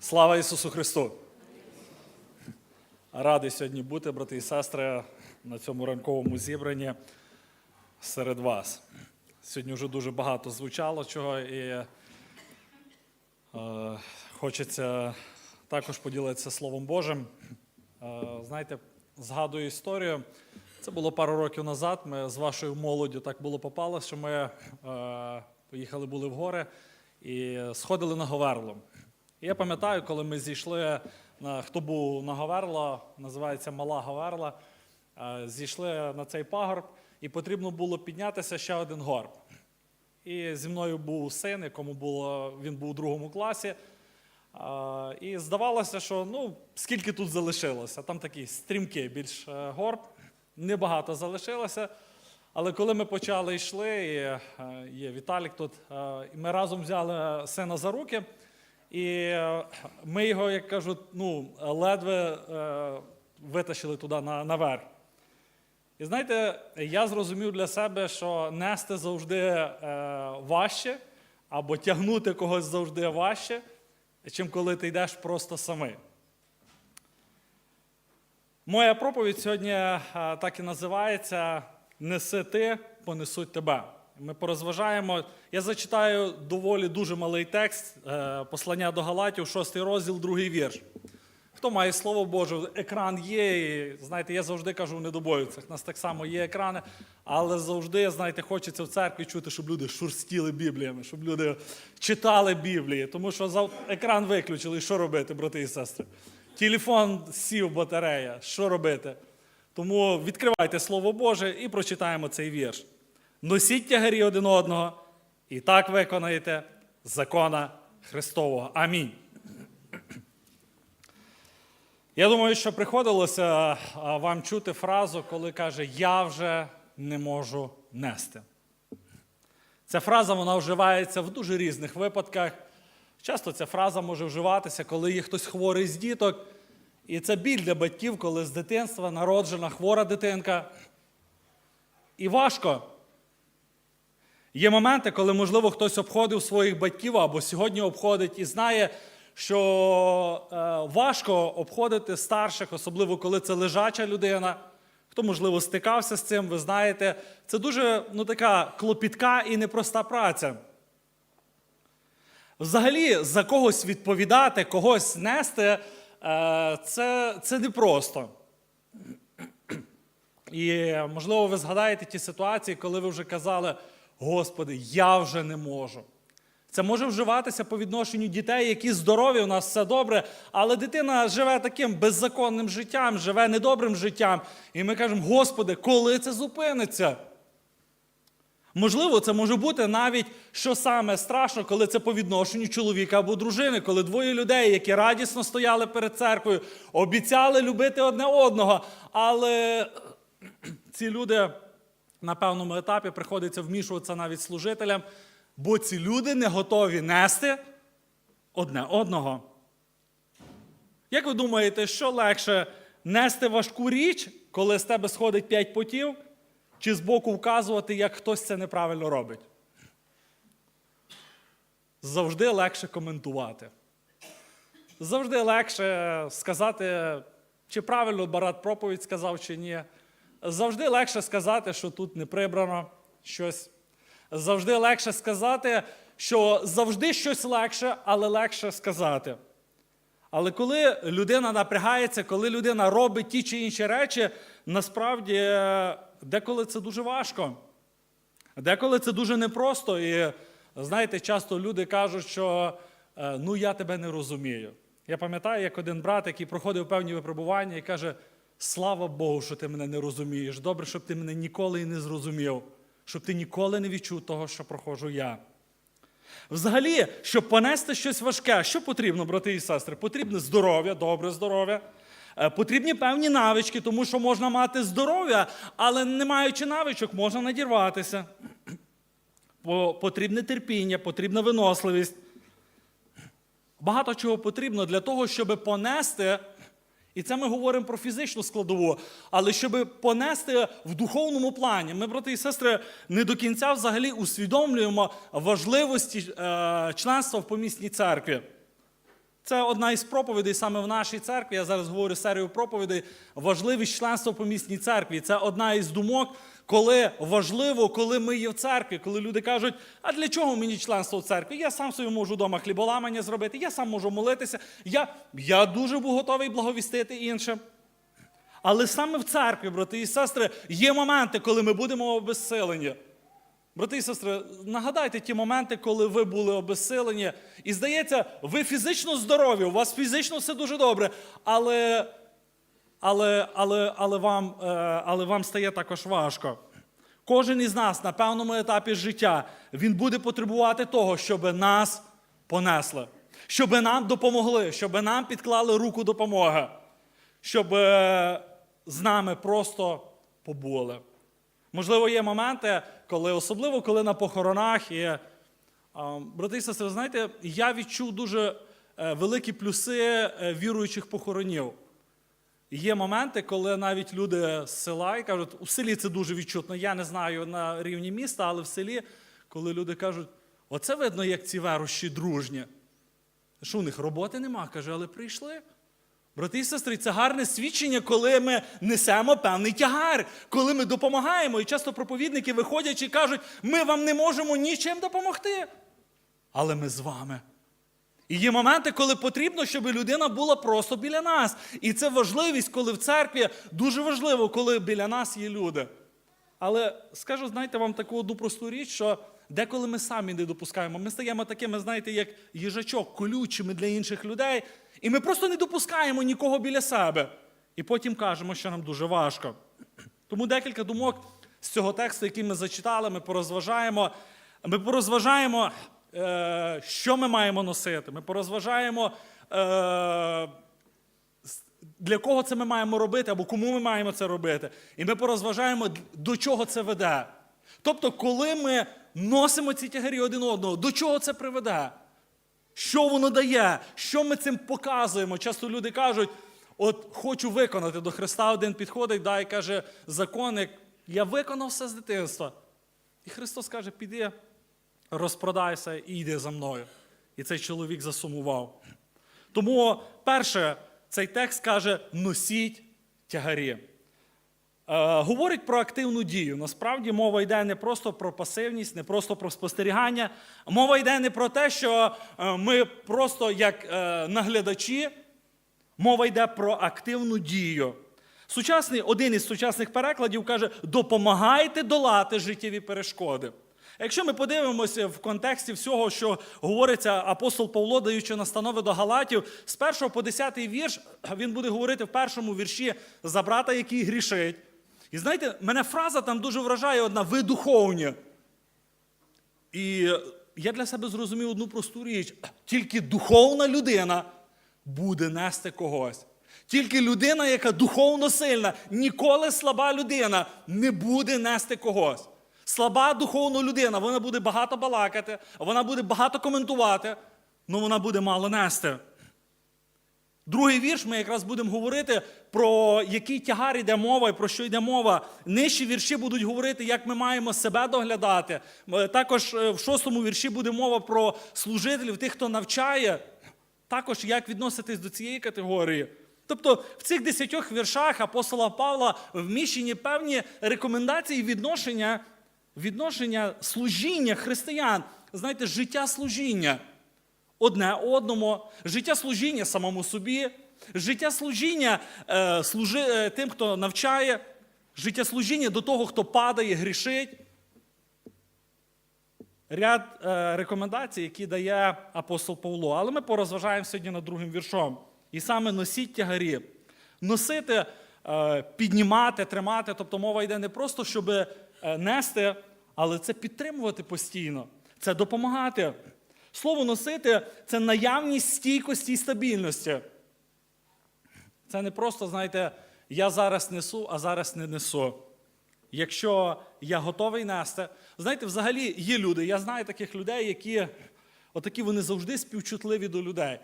Слава Ісусу Христу! Радий сьогодні бути, брати і сестри, на цьому ранковому зібранні серед вас. Сьогодні вже дуже багато звучало чого, і е, хочеться також поділитися Словом Божим. Е, знаєте, згадую історію. Це було пару років назад. Ми з вашою молоддю так було попало, що ми е, поїхали були в гори і сходили на Говерло. Я пам'ятаю, коли ми зійшли, на, хто був на Говерло, називається Мала Говерла, е, зійшли на цей пагорб, і потрібно було піднятися ще один горб. І зі мною був син, якому було, він був у другому класі. І здавалося, що ну, скільки тут залишилося. Там такий стрімкий більш е, горб, небагато залишилося. Але коли ми почали йшли, і е, є Віталік тут, е, і ми разом взяли сина за руки, і е, ми його, як кажуть, ну, ледве е, витащили туди на, наверх. І знаєте, я зрозумів для себе, що нести завжди е, важче, або тягнути когось завжди важче, чим коли ти йдеш просто самий. Моя проповідь сьогодні так і називається Неси ти, понесуть тебе. Ми порозважаємо. Я зачитаю доволі дуже малий текст е, послання до Галатів, 6 розділ, другий вірш. Хто має слово Боже, екран є. І, знаєте, я завжди кажу в недобоївцях. У нас так само є екрани, але завжди, знаєте, хочеться в церкві чути, щоб люди шурстіли Бібліями, щоб люди читали Біблії. Тому що екран виключили. Що робити, брати і сестри? Телефон сів батарея. Що робити? Тому відкривайте Слово Боже і прочитаємо цей вірш. Носіть тягарі один одного, і так виконаєте закона Христового. Амінь. Я думаю, що приходилося вам чути фразу, коли каже Я вже не можу нести. Ця фраза вона вживається в дуже різних випадках. Часто ця фраза може вживатися, коли є хтось хворий з діток. І це біль для батьків, коли з дитинства народжена хвора дитинка. І важко. Є моменти, коли, можливо, хтось обходив своїх батьків або сьогодні обходить і знає, що е, важко обходити старших, особливо коли це лежача людина. Хто, можливо, стикався з цим, ви знаєте, це дуже ну, така клопітка і непроста праця. Взагалі, за когось відповідати, когось нести, е, це, це непросто. І, можливо, ви згадаєте ті ситуації, коли ви вже казали, Господи, я вже не можу. Це може вживатися по відношенню дітей, які здорові, у нас все добре, але дитина живе таким беззаконним життям, живе недобрим життям. І ми кажемо, Господи, коли це зупиниться? Можливо, це може бути навіть що саме страшно, коли це по відношенню чоловіка або дружини, коли двоє людей, які радісно стояли перед церквою, обіцяли любити одне одного, але ці люди на певному етапі приходиться вмішуватися навіть служителям, бо ці люди не готові нести одне одного. Як ви думаєте, що легше нести важку річ, коли з тебе сходить п'ять потів, чи збоку вказувати, як хтось це неправильно робить? Завжди легше коментувати. Завжди легше сказати, чи правильно Барат проповідь сказав, чи ні. Завжди легше сказати, що тут не прибрано щось. Завжди легше сказати, що завжди щось легше, але легше сказати. Але коли людина напрягається, коли людина робить ті чи інші речі, насправді деколи це дуже важко. Деколи це дуже непросто. І знаєте, часто люди кажуть, що ну я тебе не розумію. Я пам'ятаю, як один брат, який проходив певні випробування і каже: Слава Богу, що ти мене не розумієш. Добре, щоб ти мене ніколи і не зрозумів, щоб ти ніколи не відчув того, що проходжу я. Взагалі, щоб понести щось важке, що потрібно, брати і сестри? Потрібне здоров'я, добре здоров'я. Е, Потрібні певні навички, тому що можна мати здоров'я, але не маючи навичок, можна надірватися. Потрібне терпіння, потрібна виносливість. Багато чого потрібно для того, щоб понести, і це ми говоримо про фізичну складову, але щоб понести в духовному плані. Ми, брати і сестри, не до кінця взагалі усвідомлюємо важливості е, членства в помісній церкві. Це одна із проповідей саме в нашій церкві. Я зараз говорю серію проповідей. Важливість членства в помісній церкві. Це одна із думок, коли важливо, коли ми є в церкві, коли люди кажуть, а для чого мені членство в церкві? Я сам собі можу вдома хліболамання зробити, я сам можу молитися. Я, я дуже був готовий благовістити іншим. Але саме в церкві, брати і сестри, є моменти, коли ми будемо обезсилені. Брати і сестри, нагадайте ті моменти, коли ви були обезсилені. І здається, ви фізично здорові, у вас фізично все дуже добре, але, але, але, але, вам, е, але вам стає також важко. Кожен із нас на певному етапі життя він буде потребувати того, щоб нас понесли, щоб нам допомогли, щоб нам підклали руку допомоги, щоб е, з нами просто побули. Можливо, є моменти, коли, особливо коли на похоронах і брати і сестри, знаєте, я відчув дуже е, великі плюси віруючих похоронів. Є моменти, коли навіть люди з села і кажуть, у селі це дуже відчутно. Я не знаю на рівні міста, але в селі, коли люди кажуть, оце видно, як ці верущі дружні. Що у них роботи нема? каже, але прийшли. Брати і сестри, це гарне свідчення, коли ми несемо певний тягар, коли ми допомагаємо. І часто проповідники виходять і кажуть, ми вам не можемо нічим допомогти. Але ми з вами. І є моменти, коли потрібно, щоб людина була просто біля нас. І це важливість, коли в церкві дуже важливо, коли біля нас є люди. Але скажу, знаєте, вам таку одну просту річ, що деколи ми самі не допускаємо. Ми стаємо такими, знаєте, як їжачок, колючими для інших людей, і ми просто не допускаємо нікого біля себе. І потім кажемо, що нам дуже важко. Тому декілька думок з цього тексту, який ми зачитали, ми порозважаємо. Ми порозважаємо, що ми маємо носити. Ми порозважаємо. Е, для кого це ми маємо робити, або кому ми маємо це робити. І ми порозважаємо, до чого це веде. Тобто, коли ми носимо ці тягарі один одного, до чого це приведе? Що воно дає? Що ми цим показуємо? Часто люди кажуть, от хочу виконати до Христа, один підходить да, і каже, законник, я виконав все з дитинства. І Христос каже, піди, розпродайся і йди за мною. І цей чоловік засумував. Тому, перше, цей текст каже: носіть тягарі. Е, говорить про активну дію. Насправді мова йде не просто про пасивність, не просто про спостерігання. Мова йде не про те, що е, ми просто як е, наглядачі, мова йде про активну дію. Сучасний, один із сучасних перекладів каже: допомагайте долати життєві перешкоди. Якщо ми подивимося в контексті всього, що говориться апостол Павло, даючи настанови до Галатів, з 1 по 10 вірш він буде говорити в першому вірші за брата, який грішить. І знаєте, мене фраза там дуже вражає одна: ви духовні. І я для себе зрозумів одну просту річ: тільки духовна людина буде нести когось. Тільки людина, яка духовно сильна, ніколи слаба людина не буде нести когось. Слаба духовна людина, вона буде багато балакати, вона буде багато коментувати, але вона буде мало нести. Другий вірш ми якраз будемо говорити про який тягар йде мова і про що йде мова. Нижчі вірші будуть говорити, як ми маємо себе доглядати. Е, Також е, в шостому вірші буде мова про служителів, тих, хто навчає, також як відноситись до цієї категорії. Тобто в цих десятьох віршах апостола Павла вміщені певні рекомендації і відношення, відношення служіння християн, знаєте, життя служіння одне одному, життя служіння самому собі, життя служіння е, служи, е, тим, хто навчає, життя служіння до того, хто падає, грішить. Ряд е, рекомендацій, які дає апостол Павло. Але ми порозважаємо сьогодні над другим віршом. І саме носіть тягарі. Носити, е, піднімати, тримати. Тобто мова йде не просто, щоб е, нести, але це підтримувати постійно, це допомагати. Слово носити це наявність стійкості і стабільності. Це не просто, знаєте, я зараз несу, а зараз не несу. Якщо я готовий нести, знаєте, взагалі є люди. Я знаю таких людей, які отакі вони завжди співчутливі до людей.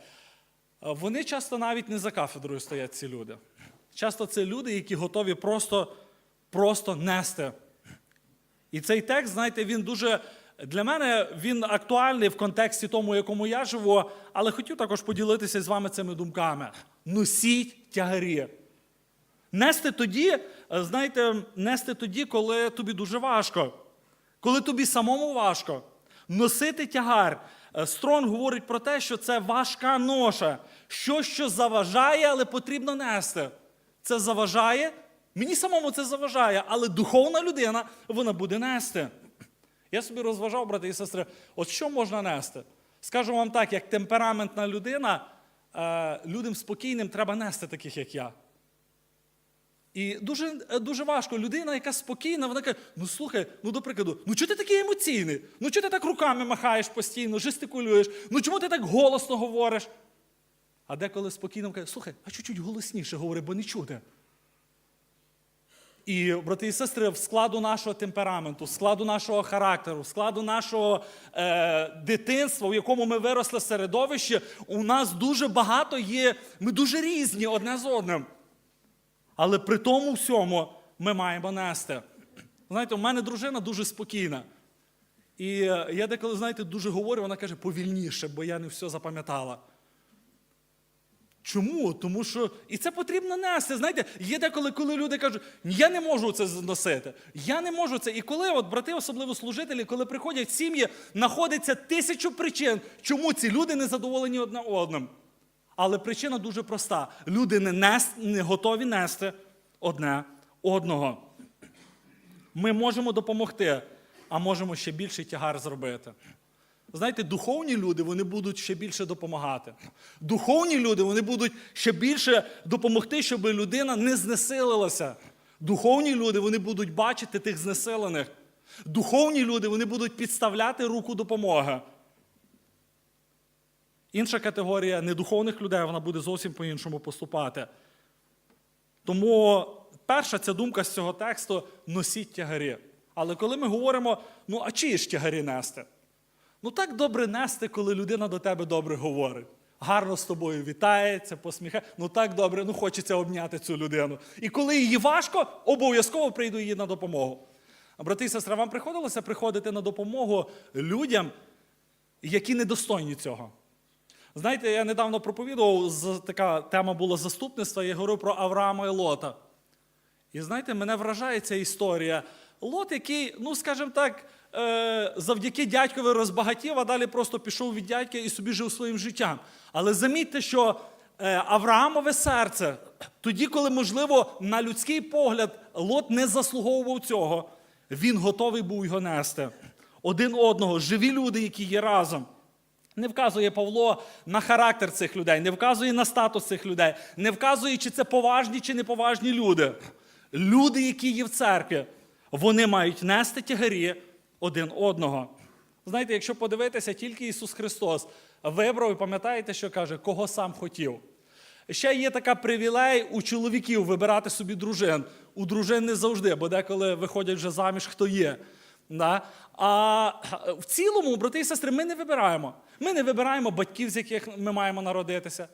Вони часто навіть не за кафедрою стоять ці люди. Часто це люди, які готові просто, просто нести. І цей текст, знаєте, він дуже для мене він актуальний в контексті тому, в якому я живу, але хотів також поділитися з вами цими думками. Носіть тягарі. Нести тоді, знаєте, нести тоді, коли тобі дуже важко, коли тобі самому важко. Носити тягар. Стронг говорить про те, що це важка ноша, щось, що заважає, але потрібно нести. Це заважає, мені самому це заважає, але духовна людина вона буде нести. Я собі розважав, брати і сестри, от що можна нести? Скажу вам так, як темпераментна людина, е, людям спокійним треба нести таких, як я. І дуже, е, дуже важко. Людина, яка спокійна, вона каже: ну слухай, ну до прикладу, ну чого ти такий емоційний? Ну чого ти так руками махаєш постійно, жестикулюєш? Ну чому ти так голосно говориш? А деколи спокійно каже, слухай, а чуть-чуть голосніше говори, бо не чути. І, брати і сестри, в складу нашого темпераменту, в складу нашого характеру, в складу нашого е, дитинства, в якому ми виросли середовище, у нас дуже багато є, ми дуже різні одне з одним. Але при тому всьому ми маємо нести. Знаєте, у мене дружина дуже спокійна. І е, я деколи, знаєте, дуже говорю, вона каже, повільніше, бо я не все запам'ятала. Чому? Тому що і це потрібно нести. Знаєте, є деколи, коли люди кажуть, я не можу це носити. Я не можу це. І коли от брати, особливо служителі, коли приходять сім'ї, знаходиться тисячу причин, чому ці люди не задоволені одне одним. Але причина дуже проста: люди не, нес, не готові нести одне одного. Ми можемо допомогти, а можемо ще більший тягар зробити. Знаєте, духовні люди вони будуть ще більше допомагати. Духовні люди вони будуть ще більше допомогти, щоб людина не знесилилася. Духовні люди вони будуть бачити тих знесилених. Духовні люди вони будуть підставляти руку допомоги. Інша категорія недуховних людей вона буде зовсім по-іншому поступати. Тому перша ця думка з цього тексту носіть тягарі. Але коли ми говоримо, ну а чиї ж тягарі нести? Ну так добре нести, коли людина до тебе добре говорить. Гарно з тобою вітається, посміхає. Ну так добре, ну хочеться обняти цю людину. І коли їй важко, обов'язково прийду їй на допомогу. Брати і сестри, вам приходилося приходити на допомогу людям, які недостойні цього. Знаєте, я недавно проповідував, така тема була заступництва, я говорив про Авраама і Лота. І знаєте, мене вражає ця історія. Лот, який, ну скажімо так, завдяки дядькові розбагатів, а далі просто пішов від дядька і собі жив своїм життям. Але замітьте, що е, Авраамове серце, тоді, коли, можливо, на людський погляд Лот не заслуговував цього, він готовий був його нести. Один одного, живі люди, які є разом. Не вказує Павло на характер цих людей, не вказує на статус цих людей, не вказує, чи це поважні чи неповажні люди. Люди, які є в церкві, вони мають нести тягарі один одного. Знаєте, якщо подивитися, тільки Ісус Христос вибрав і пам'ятаєте, що каже, кого сам хотів. Ще є така привілей у чоловіків вибирати собі дружин. У дружин не завжди, бо деколи виходять вже заміж, хто є. Да? А в цілому, брати і сестри, ми не вибираємо. Ми не вибираємо батьків, з яких ми маємо народитися.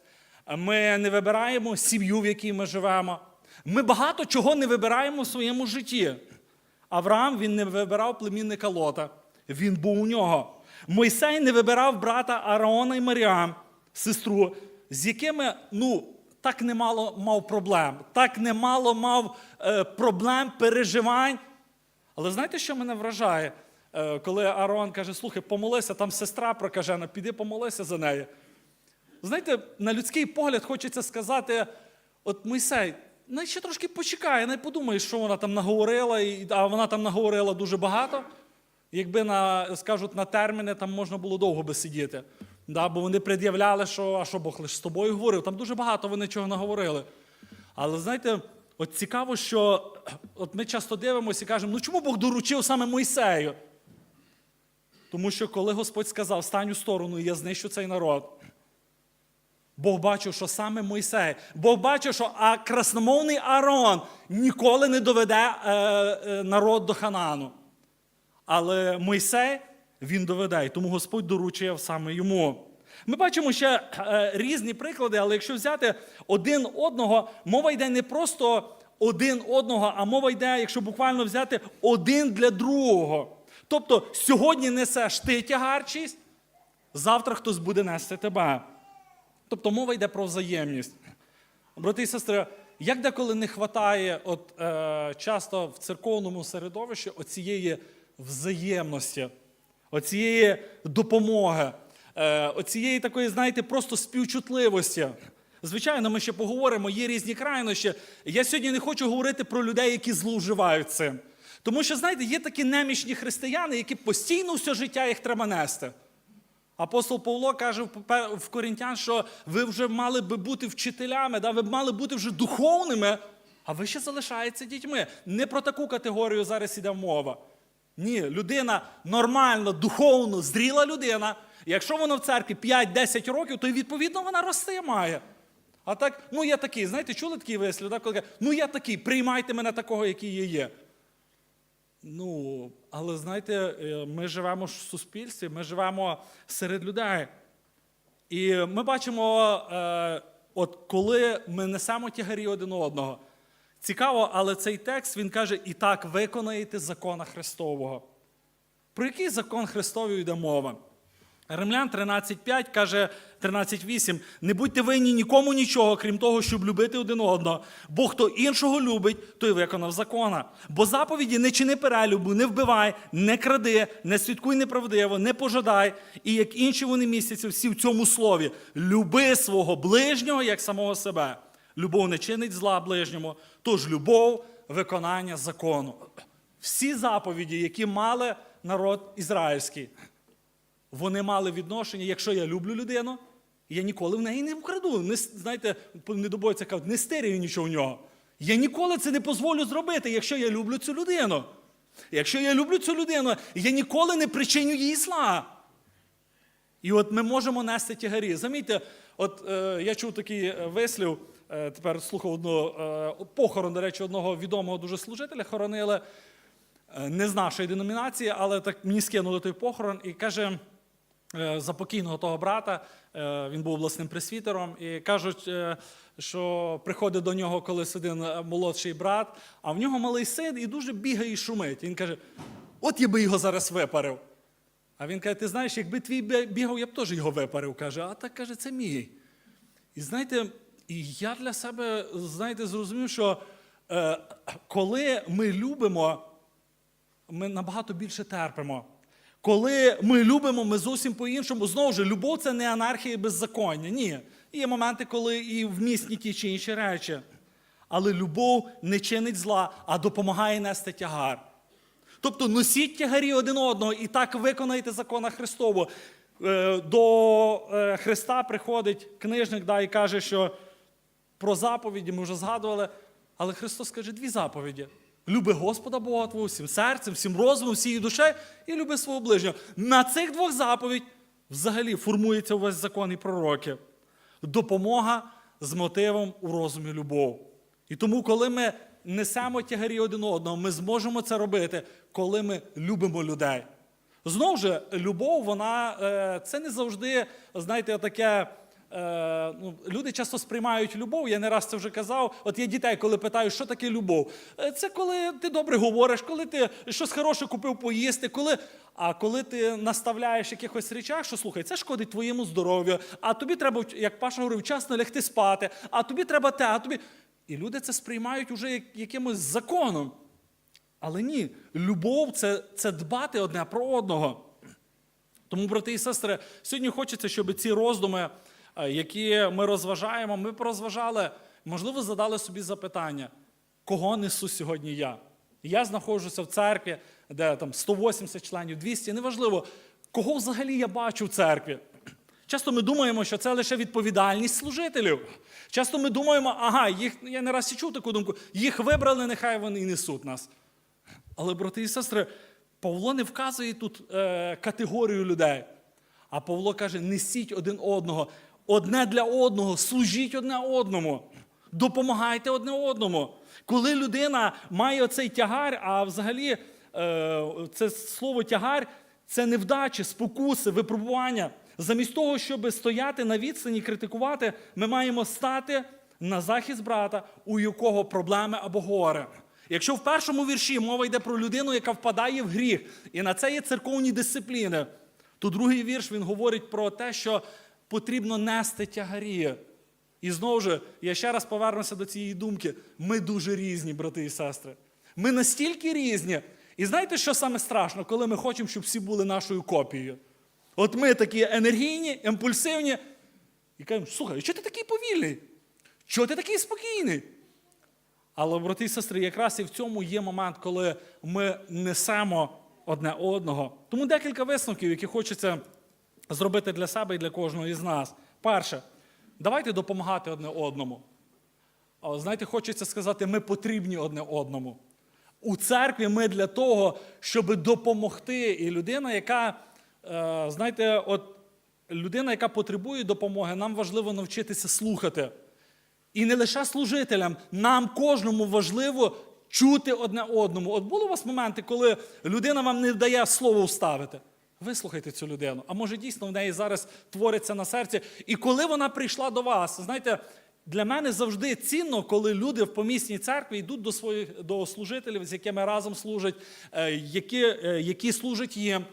Ми не вибираємо сім'ю, в якій ми живемо. Ми багато чого не вибираємо в своєму житті. Авраам він не вибирав племінника Лота. Він був у нього. Мойсей не вибирав брата Аарона і Маріам, сестру, з якими ну, так немало мав проблем, так немало мав е, проблем, переживань. Але знаєте, що мене вражає? Е, коли Аарон каже, слухай, помолися, там сестра прокажена, піди помолися за неї. Знаєте, на людський погляд хочеться сказати: от Мойсей, най ще трошки почекай, не подумай, що вона там наговорила, а вона там наговорила дуже багато. Якби на, скажуть, на терміни там можна було довго би сидіти. Да, бо вони пред'являли, що а що Бог лише з тобою говорив. Там дуже багато вони чого наговорили. Але знаєте, от цікаво, що от ми часто дивимося і кажемо, ну чому Бог доручив саме Мойсею? Тому що коли Господь сказав, стань у сторону, я знищу цей народ. Бог бачив, що саме Мойсей. Бог бачив, що а красномовний Аарон ніколи не доведе е, е, народ до Ханану. Але Мойсей він доведе, і тому Господь доручив саме йому. Ми бачимо ще е, різні приклади, але якщо взяти один одного, мова йде не просто один одного, а мова йде, якщо буквально взяти один для другого. Тобто сьогодні несеш ти тягарчість, завтра хтось буде нести тебе. Тобто мова йде про взаємність. Брати і сестри, як деколи не вистачає от, е, часто в церковному середовищі оцієї взаємності, оцієї допомоги, е, оцієї такої, знаєте, просто співчутливості. Звичайно, ми ще поговоримо, є різні крайнощі. Я сьогодні не хочу говорити про людей, які зловживають цим. Тому що, знаєте, є такі немічні християни, які постійно все життя їх треба нести. Апостол Павло каже в Корінтян, що ви вже мали би бути вчителями, да? ви мали бути вже духовними, а ви ще залишаєтеся дітьми. Не про таку категорію зараз іде мова. Ні, людина нормально, духовно, зріла людина. Якщо вона в церкві 5-10 років, то й відповідно вона рости має. А так, ну я такий, знаєте, чули такий вислів, да? коли ну я такий, приймайте мене такого, який я є. Ну, але знаєте, е, ми живемо в суспільстві, ми живемо серед людей. І ми бачимо, е, от коли ми несемо тягарі один одного. Цікаво, але цей текст він каже: і так виконаєте закона Христового. Про який закон Христовий йде мова? Римлян 13.5 каже 13.8: не будьте винні нікому нічого, крім того, щоб любити один одного. Бо хто іншого любить, той виконав закона. Бо заповіді не чини перелюбу, не вбивай, не кради, не свідкуй неправдиво, не пожадай. І як інші вони містяться всі в цьому слові: люби свого ближнього як самого себе. Любов не чинить зла ближньому, тож любов виконання закону. Всі заповіді, які мали народ ізраїльський, вони мали відношення, якщо я люблю людину, я ніколи в неї не вкраду. Не, знаєте, недобойця кажуть, не стирюю нічого в нього. Я ніколи це не дозволю зробити, якщо я люблю цю людину. Якщо я люблю цю людину, я ніколи не причиню їй зла. І от ми можемо нести тягарі. Замітьте, от е, я чув такий е, вислів, е, тепер слухав одного е, похорон, до речі, одного відомого дуже служителя хоронили, е, не з нашої деномінації, але так мені скинули той похорон і каже за покійного того брата, е, він був обласним пресвітером, і кажуть, е, що приходить до нього колись один е, молодший брат, а в нього малий син і дуже бігає і шумить. Він каже: от я би його зараз випарив. А він каже: ти знаєш, якби твій бігав, я б теж його випарив. Каже, а так каже, це мій. І знаєте, і я для себе знаєте, зрозумів, що е, коли ми любимо, ми набагато більше терпимо. Коли ми любимо, ми зовсім по-іншому. Знову ж, любов це не анархія і беззаконня. Ні. Є моменти, коли і вмісні ті чи інші речі. Але любов не чинить зла, а допомагає нести тягар. Тобто носіть тягарі один одного і так виконайте закона Христового. Е, До е, Христа приходить книжник да, і каже, що про заповіді ми вже згадували, але Христос каже дві заповіді. Люби Господа Бога твого всім серцем, всім розумом, всією душею і люби свого ближнього. На цих двох заповідь взагалі формується увесь закон і пророки. Допомога з мотивом у розумі любов. І тому, коли ми несемо тягарі один одного, ми зможемо це робити, коли ми любимо людей. Знову ж, любов, вона е, це не завжди, знаєте, таке. Е, ну, люди часто сприймають любов, я не раз це вже казав. От я дітей, коли питаю, що таке любов. Е, Це коли ти добре говориш, коли ти щось хороше купив поїсти, коли. А коли ти наставляєш якихось речах, що слухай, це шкодить твоєму здоров'ю, а тобі треба, як Паша говорив, вчасно лягти спати, а тобі треба те, а тобі. І люди це сприймають уже як якимось законом. Але ні, любов це, це дбати одне про одного. Тому, брати і сестри, сьогодні хочеться, щоб ці роздуми, які ми розважаємо, ми порозважали, можливо, задали собі запитання, кого несу сьогодні я? Я знаходжуся в церкві, де там 180 членів, 200, неважливо, кого взагалі я бачу в церкві. Часто ми думаємо, що це лише відповідальність служителів. Часто ми думаємо, ага, їх, я не раз і чув таку думку, їх вибрали, нехай вони і несуть нас. Але, брати і сестри, Павло не вказує тут е, категорію людей. А Павло каже: несіть один одного, одне для одного, служіть одне одному, допомагайте одне одному. Коли людина має оцей тягар, а взагалі е, це слово тягар це невдачі, спокуси, випробування. Замість того, щоб стояти на відстані, критикувати, ми маємо стати на захист брата, у якого проблеми або горе. Якщо в першому вірші мова йде про людину, яка впадає в гріх, і на це є церковні дисципліни, то другий вірш він говорить про те, що потрібно нести тягарі. І знову ж, я ще раз повернуся до цієї думки. Ми дуже різні, брати і сестри. Ми настільки різні. І знаєте, що саме страшно, коли ми хочемо, щоб всі були нашою копією? От ми такі енергійні, імпульсивні, і кажемо, слухай, чого ти такий повільний? Чого ти такий спокійний? Але, брати і сестри, якраз і в цьому є момент, коли ми несемо одне одного. Тому декілька висновків, які хочеться зробити для себе і для кожного із нас. Перше, давайте допомагати одне одному. Знаєте, хочеться сказати, ми потрібні одне одному. У церкві ми для того, щоб допомогти. І людина, яка, е, знаєте, от людина, яка потребує допомоги, нам важливо навчитися слухати. І не лише служителям, нам кожному важливо чути одне одному. От були у вас моменти, коли людина вам не дає слово вставити. Вислухайте цю людину. А може дійсно в неї зараз твориться на серці. І коли вона прийшла до вас, знаєте, для мене завжди цінно, коли люди в помісній церкві йдуть до своїх до служителів, з якими разом служать, е, які, е, які служать їм.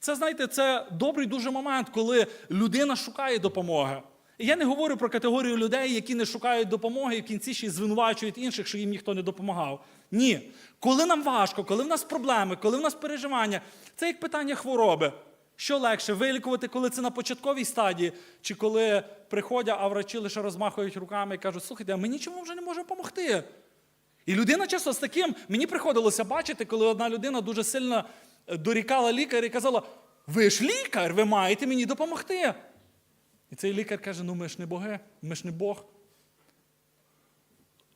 Це, знаєте, це добрий дуже момент, коли людина шукає допомоги. І я не говорю про категорію людей, які не шукають допомоги і в кінці ще й звинувачують інших, що їм ніхто не допомагав. Ні. Коли нам важко, коли в нас проблеми, коли в нас переживання, це як питання хвороби. Що легше вилікувати, коли це на початковій стадії, чи коли приходять, а врачі лише розмахують руками і кажуть, слухайте, а ми нічому вже не можемо допомогти. І людина часто з таким, мені приходилося бачити, коли одна людина дуже сильно е, дорікала лікаря і казала: ви ж лікар, ви маєте мені допомогти. І цей лікар каже: ну ми ж не боги, ми ж не Бог.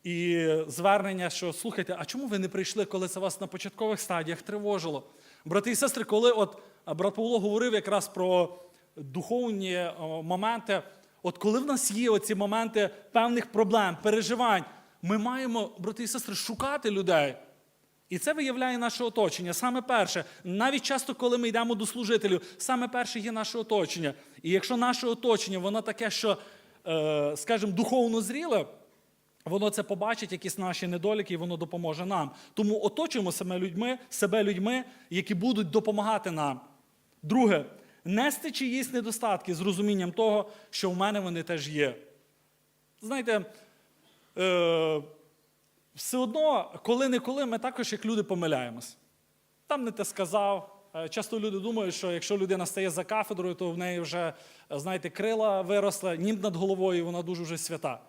І звернення, що слухайте, а чому ви не прийшли, коли це вас на початкових стадіях тривожило? Брати і сестри, коли от брат Павло говорив якраз про духовні моменти, от коли в нас є оці моменти певних проблем, переживань, ми маємо, брати і сестри, шукати людей. І це виявляє наше оточення. Саме перше, навіть часто, коли ми йдемо до служителів, саме перше є наше оточення. І якщо наше оточення, воно таке, що, е, скажімо, духовно зріле, воно це побачить, якісь наші недоліки, і воно допоможе нам. Тому оточуємо себе людьми, себе людьми, які будуть допомагати нам. Друге, нести чиїсь недостатки з розумінням того, що в мене вони теж є. Знаєте, е, все одно, коли-неколи, ми також, як люди, помиляємось. Там не те сказав. Е, Часто люди думають, що якщо людина стає за кафедрою, то в неї вже, е, знаєте, крила виросла, німб над головою, вона дуже вже свята.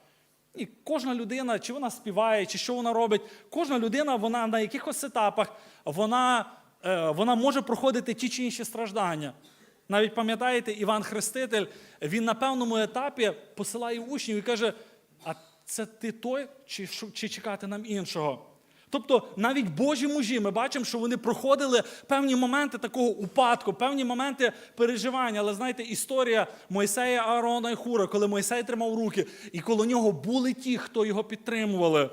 І кожна людина, чи вона співає, чи що вона робить, кожна людина, вона на якихось етапах, вона, е, вона може проходити ті чи інші страждання. Навіть пам'ятаєте, Іван Хреститель, він на певному етапі посилає учнів і каже: це ти той, чи, чи чекати нам іншого? Тобто навіть Божі мужі, ми бачимо, що вони проходили певні моменти такого упадку, певні моменти переживання. Але знаєте, історія Мойсея, Аарона і Хура, коли Мойсей тримав руки, і коло нього були ті, хто його підтримували.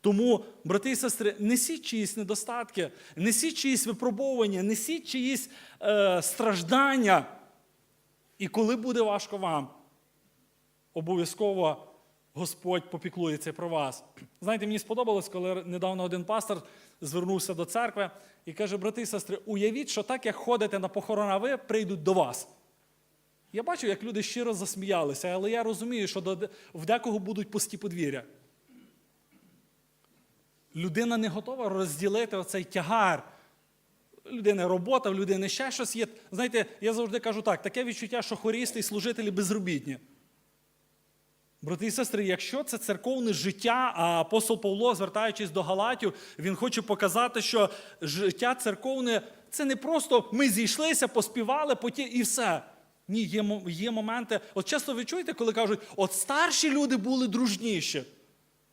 Тому, брати і сестри, несіть чиїсь недостатки, несіть чиїсь випробовування, несіть чиїсь е, страждання. І коли буде важко вам, обов'язково Господь попіклується про вас. Знаєте, мені сподобалось, коли недавно один пастор звернувся до церкви і каже: брати і сестри, уявіть, що так, як ходите на похорона, ви прийдуть до вас. Я бачу, як люди щиро засміялися, але я розумію, що в декого будуть пусті подвір'я. Людина не готова розділити оцей тягар. Людини робота, в людини ще щось є. Знаєте, я завжди кажу так: таке відчуття, що хорісти і служителі безробітні. Брати і сестри, якщо це церковне життя, а апостол Павло, звертаючись до Галатів, він хоче показати, що життя церковне це не просто ми зійшлися, поспівали, поті і все. Ні, є, є моменти. От часто ви чуєте, коли кажуть, от старші люди були дружніші.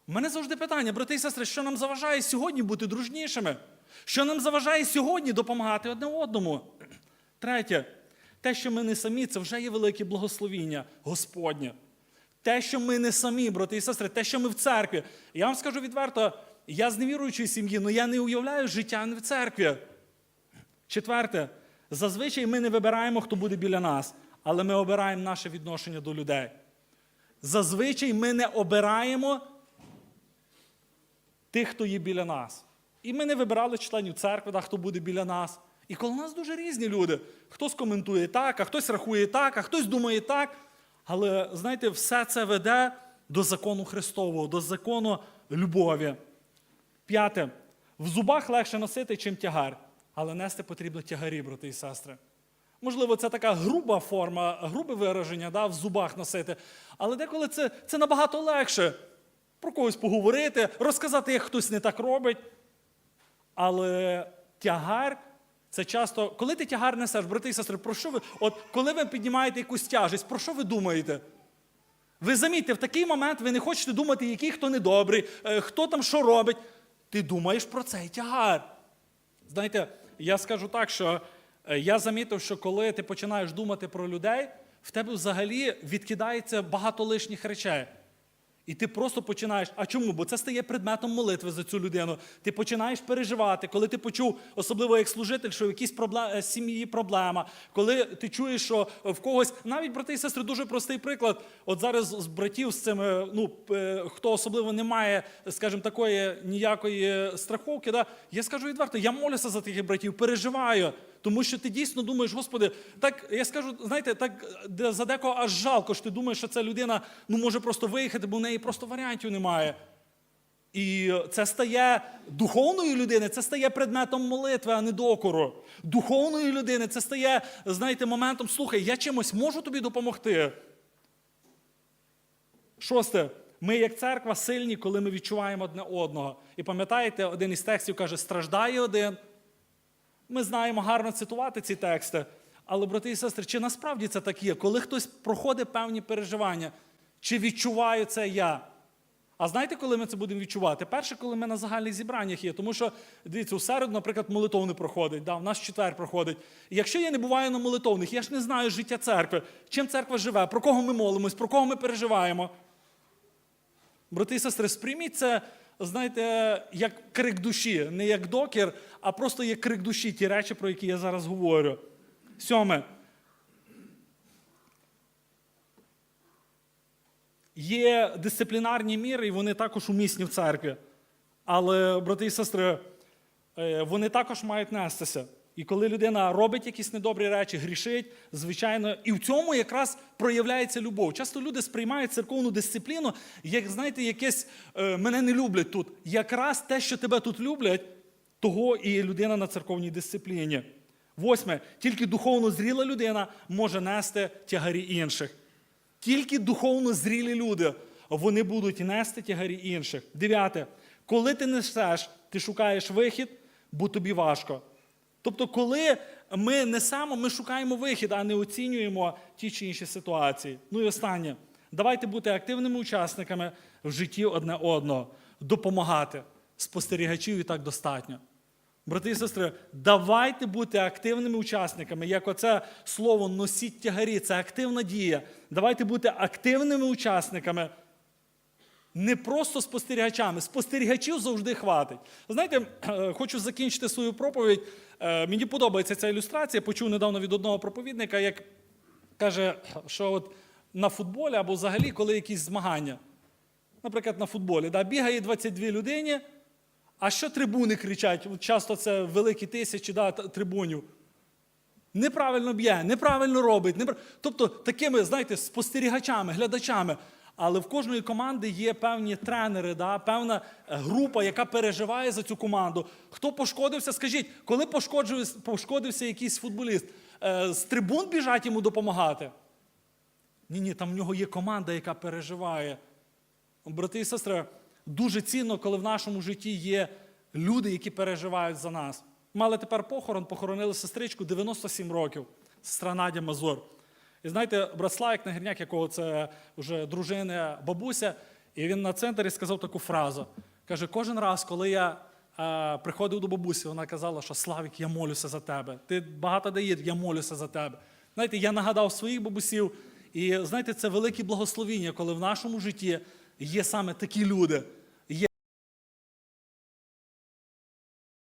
У мене завжди питання, брати і сестри, що нам заважає сьогодні бути дружнішими? Що нам заважає сьогодні допомагати одне одному? Третє, те, що ми не самі, це вже є велике благословіння Господнє. Те, що ми не самі, брати і сестри, те, що ми в церкві. Я вам скажу відверто, я з невіруючої сім'ї, але я не уявляю життя не в церкві. Четверте, зазвичай ми не вибираємо, хто буде біля нас, але ми обираємо наше відношення до людей. Зазвичай ми не обираємо тих, хто є біля нас. І ми не вибирали членів церкви, да, хто буде біля нас. І коли нас дуже різні люди. Хтось коментує так, а хтось рахує так, а хтось думає так. Але знаєте, все це веде до закону Христового, до закону любові. П'яте. В зубах легше носити, чим тягар, але нести потрібно тягарі, брати і сестри. Можливо, це така груба форма, грубе вираження, да, в зубах носити. Але деколи це, це набагато легше про когось поговорити, розказати, як хтось не так робить. Але тягар це часто, коли ти тягар несеш, брати і сестри, про що ви? От коли ви піднімаєте якусь тяжесть, про що ви думаєте? Ви замітьте, в такий момент ви не хочете думати, який хто недобрий, е, хто там що робить. Ти думаєш про цей тягар. Знаєте, я скажу так, що е, я замітив, що коли ти починаєш думати про людей, в тебе взагалі відкидається багато лишніх речей. І ти просто починаєш. А чому? Бо це стає предметом молитви за цю людину. Ти починаєш переживати, коли ти почув, особливо як служитель, що в якійсь пробле... з сім'ї проблема, коли ти чуєш, що в когось, навіть брати і сестри, дуже простий приклад. От зараз з братів з цими, ну е, хто особливо не має, скажімо, такої ніякої страховки, да, я скажу відверто, я молюся за тих братів, переживаю. Тому що ти дійсно думаєш, Господи, так я скажу, знаєте, так за декого аж жалко, що ти думаєш, що ця людина ну, може просто виїхати, бо в неї просто варіантів немає. І це стає духовною людини, це стає предметом молитви, а не докору. Духовної людини це стає, знаєте, моментом, слухай, я чимось можу тобі допомогти. Шосте. Ми, як церква, сильні, коли ми відчуваємо одне одного. І пам'ятаєте, один із текстів каже, страждає один. Ми знаємо гарно цитувати ці тексти. Але, брати і сестри, чи насправді це так є? Коли хтось проходить певні переживання, чи відчуваю це я? А знаєте, коли ми це будемо відчувати? Перше, коли ми на загальних зібраннях є. Тому що, дивіться, у середу, наприклад, молитовний проходить, да, у нас четвер проходить. І якщо я не буваю на молитовних, я ж не знаю життя церкви, чим церква живе, про кого ми молимось, про кого ми переживаємо. Брати і сестри, сприйміть це, знаєте, як крик душі, не як докір, а просто є крик душі, ті речі, про які я зараз говорю. Сьоме. Є дисциплінарні міри, і вони також умісні в церкві. Але, брати і сестри, е, вони також мають нестися. І коли людина робить якісь недобрі речі, грішить, звичайно, і в цьому якраз проявляється любов. Часто люди сприймають церковну дисципліну, як, знаєте, якесь е, мене не люблять тут. Якраз те, що тебе тут люблять, того і людина на церковній дисципліні. Восьме, тільки духовно зріла людина може нести тягарі інших. Тільки духовно зрілі люди вони будуть нести тягарі інших. Дев'яте. Коли ти несеш, ти шукаєш вихід, бо тобі важко. Тобто, коли ми несемо, ми шукаємо вихід, а не оцінюємо ті чи інші ситуації. Ну і останнє. Давайте бути активними учасниками в житті одне одного, допомагати. Спостерігачів і так достатньо. Брати і сестри, давайте бути активними учасниками. Як оце слово носіть тягарі, це активна дія. Давайте бути активними учасниками, не просто спостерігачами. Спостерігачів завжди хватить. Знаєте, хочу закінчити свою проповідь. Е, Мені подобається ця ілюстрація. Почув недавно від одного проповідника, як каже, що от на футболі або взагалі, коли якісь змагання. Наприклад, на футболі да, бігає 22 людині. А що трибуни кричать? Часто це великі тисячі да, трибунів. Неправильно б'є, неправильно робить. Непра... Тобто такими, знаєте, спостерігачами, глядачами. Але в кожної команди є певні тренери, да, певна е, група, яка переживає за цю команду. Хто пошкодився, скажіть, коли пошкодився якийсь футболіст, е, з трибун біжать йому допомагати? Ні, ні, там в нього є команда, яка переживає. Брати і сестри, дуже цінно, коли в нашому житті є люди, які переживають за нас. Мали тепер похорон, похоронили сестричку 97 років, сестра Надя Мазур. І знаєте, брат Славік Нагірняк, якого це вже дружина бабуся, і він на центрі сказав таку фразу. Каже: кожен раз, коли я е, приходив до бабусі, вона казала, що Славік, я молюся за тебе. Ти багато дає, я молюся за тебе. Знаєте, я нагадав своїх бабусів, і знаєте, це велике благословіння, коли в нашому житті є саме такі люди,